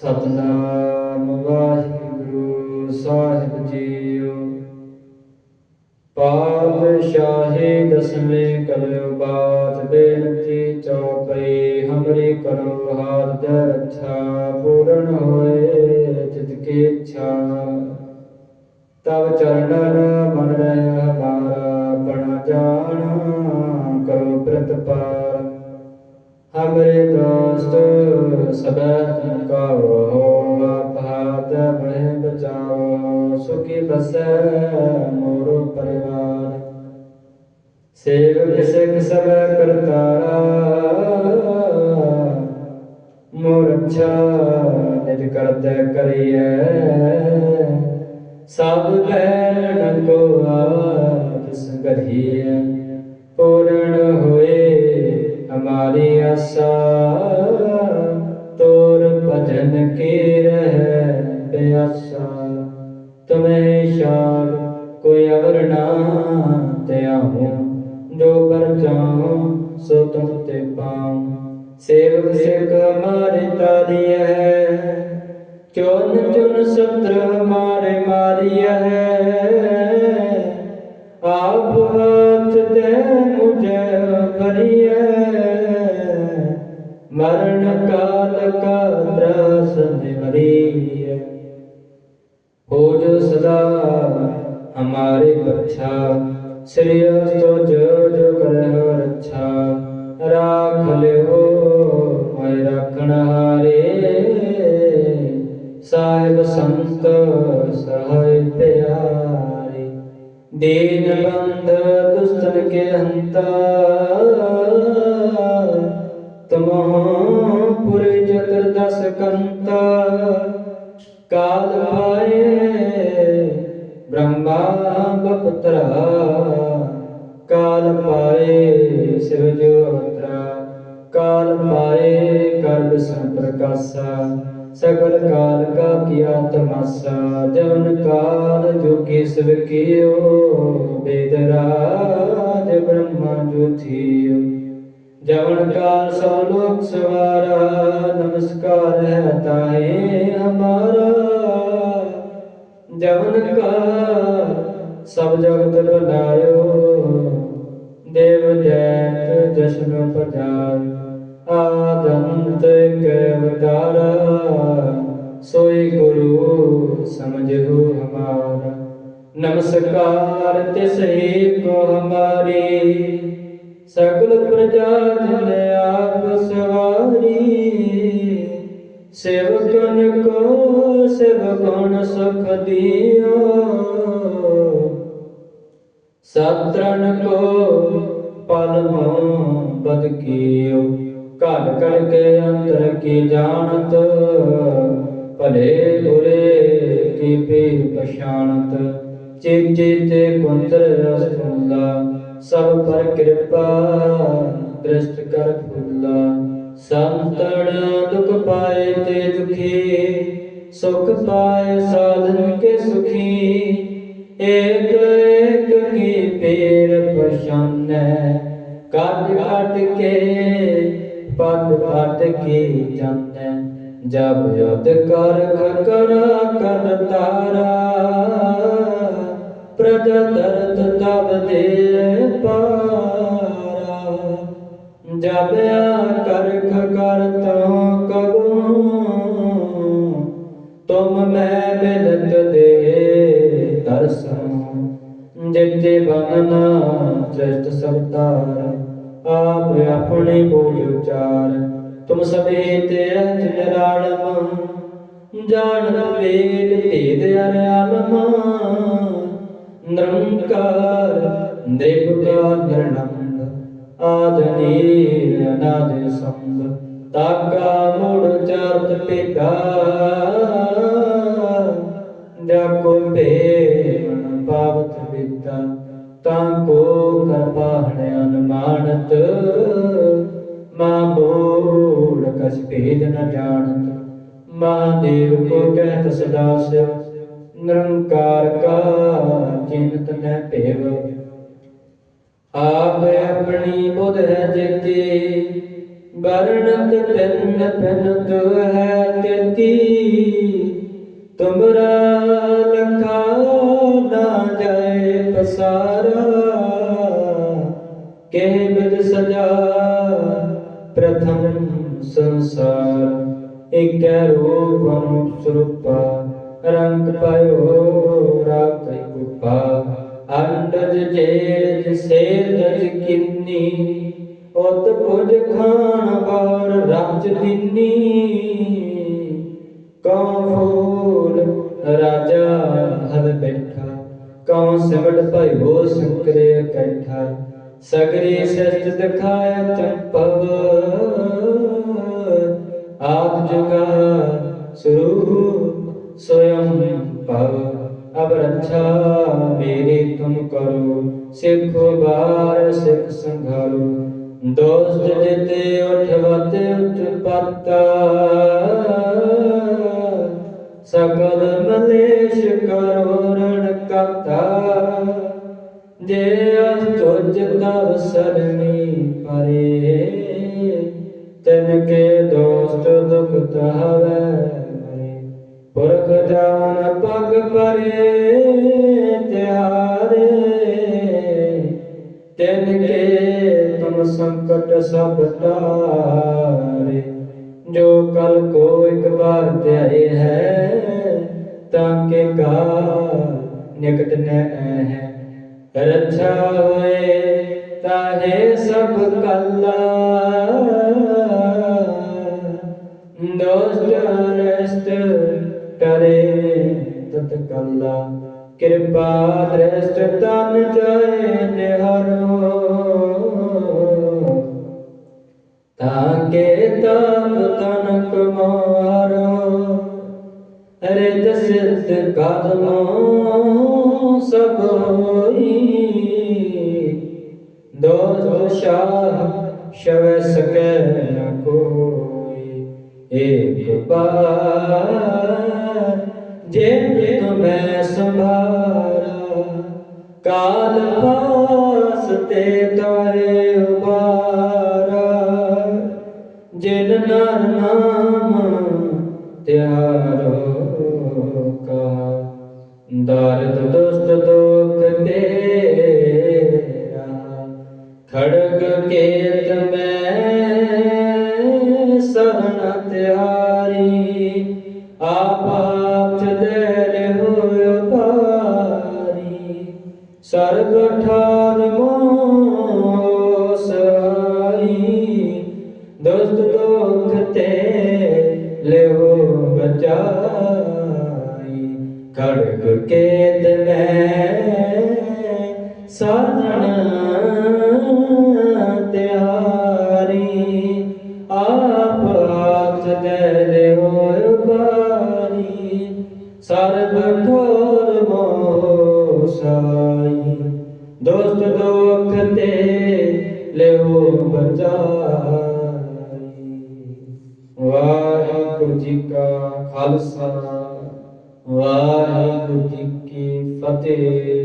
Satnam Waheguru Sahib JIO. ਪਾਤਸ਼ਾਹੀ ਦਸਵੇਂ ਕਲਿਓ ਬਾਤ ਬੇਨਤੀ ਚੌਪਈ, ਹਮਰੀ ਕਰੋ ਹਾਰਦ ਰੱਛਾ ਪੂਰਨ ਹੋਏ ਤਿਤ ਕੀ ਇੱਛਾ। ਤਵ ਚਰਣਨ ਬਚਾਓ ਸੁਖੀ ਬਸੈ ਮੋਰੋ ਪਰਿਵਾਰ। ਸੇਵਕ ਸਿਖ ਸਭ ਕਰਤਾਰਾ ਮੋਰ ਅੱਛਾ ਨਿਜ ਕਰਤੇ ਕਰੀਐ। ਸਭ ਲੈਣ ਕੋ ਆਦਿਸ ਗਰੀਐ ਪੂਰਨ ਹੋਏ ਹਮਾਰੀ ਆਸਾ। ਕੋਈ ਤੇ ਆਹੋ ਜੋ ਪਰ ਚਾਹੋ, ਸੋ ਤੁਮ ਤੇ ਪਾਉ। ਸੇਵਕ ਸਿਖ ਮਾਰੇ ਤਾਰੀਐ ਚੁਨ ਚੁਨ ਸਤਰ ਹਮਾਰੇ ਮਾਰੀਐ ਆਪ ਸ੍ਰੀ ਅਸਤੋ ਜੋ ਜੋ ਕਰਹਿ ਰੱਛਾ ਰਾਖ ਲਿਓ ਮੈਂ ਰੱਖਣ ਹਾਰੇ। ਸਾਹਿਬ ਸੰਤ ਸਹਾਇ ਪਿਆਰੇ, ਦੀਨ ਬੰਦ ਦੁਸਤਨ ਕੇ ਹੰਤਾ ਤਮੋ ਪੁਰੇ ਜਤਰ ਦਸ ਕੰਤਾ ਕਾਲ ਪਾਏ, ਬ੍ਰਹਮਾ ਬਪਤਰਾ। ਪਾਏ ਸਿਵ ਜੋਤਰਾ ਕਾਲ ਪਾਏ ਕਰਬ ਸੰਪ੍ਰਕਾਸ਼ਾ, ਸਗਲ ਕਾਲ ਕਾ ਕੀਆ ਤਮਾਸਾ, ਜਵਨ ਕਾਲ ਜੋਗੀ ਸਿਵ ਕੀਓ ਵੇਦ ਰਾਜ ਬ੍ਰਹਮਾ ਜਵਨ ਕਾਲ ਸੋ ਲੋਕ ਸਵਾਰਾ, ਨਮਸਕਾਰ ਹੈ ਤਾਏ ਹਮਾਰਾ। ਜਵਨ ਕਾਲ ਸਭ ਜਗਤ ਬਣਾਇਓ ਦੇਵ ਜੈਤ ਜਸ਼ਨ ਪਜਾਇ ਆਦੰਤ ਕੇ ਅਵਤਾਰਾ ਸੋਈ ਗੁਰੂ ਸਮਝੋ ਹਮਾਰਾ। ਨਮਸਕਾਰ ਤਿਸ ਹੀ ਕੋ ਹਮਾਰੀ, ਸਗਲ ਪ੍ਰਜਾ ਜਨ ਆਪ ਸਵਾਰੀ। ਸੇਵਕਨ ਕੋ, ਸੇਵਕਨ ਸੁਖ ਦਿਓ। ਸਤਰਨ ਕੋ ਪਲਮੋ ਬਦ ਕੀਓ ਘਰ ਘਰ ਕੇ ਅੰਤਰ ਕੀ ਜਾਣਤ, ਭਲੇ ਬੁਰੇ ਕੀ ਪੀਰ ਪਛਾਣਤ। ਚੇਤੇ ਤੇ ਕੁੰਤਰ ਅਸਤੁਲਾ ਸਭ ਪਰ ਕਿਰਪਾ ਦ੍ਰਿਸ਼ਟ ਕਰ ਫੁੱਲਾ। ਸੰਤਣ ਦੁਖ ਪਾਏ ਤੇ ਦੁਖੀ, ਸੁਖ ਪਾਏ ਸਾਧਨ ਕੇ ਸੁਖੀ। ਏਕ ਕੀ ਪੀਰ ਪਛਾਨੈ ਕੱਢ ਕੱਢ ਕੇ ਪਦ ਪਦ ਕੀ ਜਾਣੈ ਜਬ ਯਦ ਕਰ ਖਕਰ, ਕਰ ਤਾਰਾ। ਪ੍ਰਜ ਦਰਦ ਤਬ ਦੇ ਪਾਰਾ। ਜਬ ਆ ਕਰ ਖਕਰ ਤੋ ਕਬੂ, ਤੁਮ ਮੈਂ ਬਿਲਤ ਦੇ ਜਿਤੇ ਬਨਨਾ ਚਿਤ ਸਬਤਾਰ ਆਪ ਆਪਣੇ ਬੋਲ ਉਚਾਰ। ਤੁਮ ਸਭੇ ਤੇ ਅਜ ਨਿਰਾਲਮ, ਜਾਣ ਵੇਦ ਭੇਦ ਅਰਿਆਲਮ ਨਿਰੰਕਾਰ ਨਿਰਭਉ ਨਿਰਨੰਦ ਆਦਨੀ ਅਨਾਦ ਸੰਗ ਤਾਗਾ ਮੋੜ ਚਰਤ ਪਿਤਾ ਜਾਕੋ ਭੇਵਨ ਪਾਵਤ ਅਨਮਾਨਤ ਮਾਂ ਬੋੜ ਕਸ ਭੇਦ ਨ ਜਾਣਤ। ਮਹਾਦੇਵ ਕੋ ਕਹਿਤ ਸਦਾ ਸਿਵ, ਨਿਰੰਕਾਰ ਕਾ ਚਿੰਤ ਨ ਭੇਵ। ਆਪ ਆਪਣੀ ਬੁਧ ਹੈ ਜਿਤੇ ਬਰਣਤ ਪਿੰਨ ਪਿੰਨ ਤੂ ਹੈ ਤੇਤੀ। ਤੁਮਰਾ ਲਖਾ ਨਾ ਜਾਏ ਪਸਾਰਾ ਕਹਿ ਬਿਦ ਸਜਾ, ਪ੍ਰਥਮ ਸੰਸਾਰ। ਇਕੈ ਰੂਪਮ ਸਰੂਪਾ ਰੰਗ ਪਾਇਓ ਰਾਖੈ ਕੁਪਾ ਅੰਡਜ ਜੇਜ ਸੇਜ ਕਿੰਨੀ, ਉਤ ਪੁਜ ਖਾਨ ਬਾਰ ਰੱਜ ਦਿਨੀ ਕਉ ਫੂਲ ਰਾਜਾ ਹਲ ਬੈਠਾ, ਕਉ ਸਿਮਟ ਭਇਓ ਸੰਕਰੇ ਇਕੱਠਾ। ਸਗਰੇ ਸਚ ਦਿਖਾਇ ਚੰਪਵ। ਆਦ ਜੁਗਾ ਸਰੂਪ ਸੋਇਮ ਭਵ। ਅਬ ਰੱਛਾ ਮੇਰੇ ਤੁਮ ਕਰੋ, ਸਿੱਖੋ ਬਾਰ ਸਿੱਖ ਸੰਘਾਰੋ। ਦੋਸਤ ਜਿਤੇ ਉਠਵਤ ਉਚ ਪਤਾ। ਸਕਲ ਮਲੇਸ਼ ਕਰੋ ਰਣ ਕਥਾ ਦੇ ਅਸ ਤੁਜ ਕੇ ਦੋਸਤ ਦੁਖ ਤਹਵੇ ਮਰੇ। ਪਗ ਪਰੇ ਤਿਹਾਰੇ, ਤਨ ਕੇ ਤੁਮ ਸੰਕਟ ਜੋ ਕਲ ਕੋ ਇੱਕ ਵਾਰ ਧਿਆਏ ਹੈ, ਤਾਂ ਕੇ ਹੈ ਰੱਛਾ ਹੋਏ ਤਾਹੇ ਸਭ ਕੱਲਾ ਦੋਸਤ ਰਸਤ ਕਰੇ ਤਤ ਕੱਲਾ ਕਿਰਪਾ ਦ੍ਰਸ਼ਟ ਤਨ ਜਾਏ ਨਿਹਰੋ ਤਾਕੇ ਤਪ ਤਨ ਕਮਾਰੋ ਅਰੇ ਦਸਿਤ ਸਭ ਹੋਈ ਦੋ ਸ਼ਾਹ ਸ਼ਵ ਸਕੈ ਨ ਕੋਈ। ਏਕ ਬਾਰ ਜੇ ਤੁਮੈ ਸੰਭਾਰਾ। ਕਾਲ ਪਾਸ ਤੇ ਤਾਰੇ ਉਬਾਰਾ। ਜਿਨ ਨਰ ਨਾਮ ਤਿਆਰੋ ਕਹਾ ਦਰਦ ਦੁਸਤ ਦੁਖ ਤੇਰਾ ਖੜਗ ਕੇਤ ਮੈਂ ਸਰਨ ਤਿਆਰੀ ਆਪਾਤ ਦੇ ਹੋਇ ਪਾਰੀ ਸਰਬ ਠਾਰ ਮੋ ਸਹਾਈ ਦੁਸਤ ਦੁਖ ਤੇ ਲਿਓ ਬਚਾਈ ਖੜਗ ਕੇਤ ਮੈਂ ਦੋਸਤ ਦੁਖ ਤੇ ਲਿਓ ਬਚਾਈ। ਵਾਹਿਗੁਰੂ ਜੀ ਕਾ ਖਾਲਸਾ ਵਾਹਿਗੁਰੂ ਜੀ ਕੀ ਫਤਿਹ।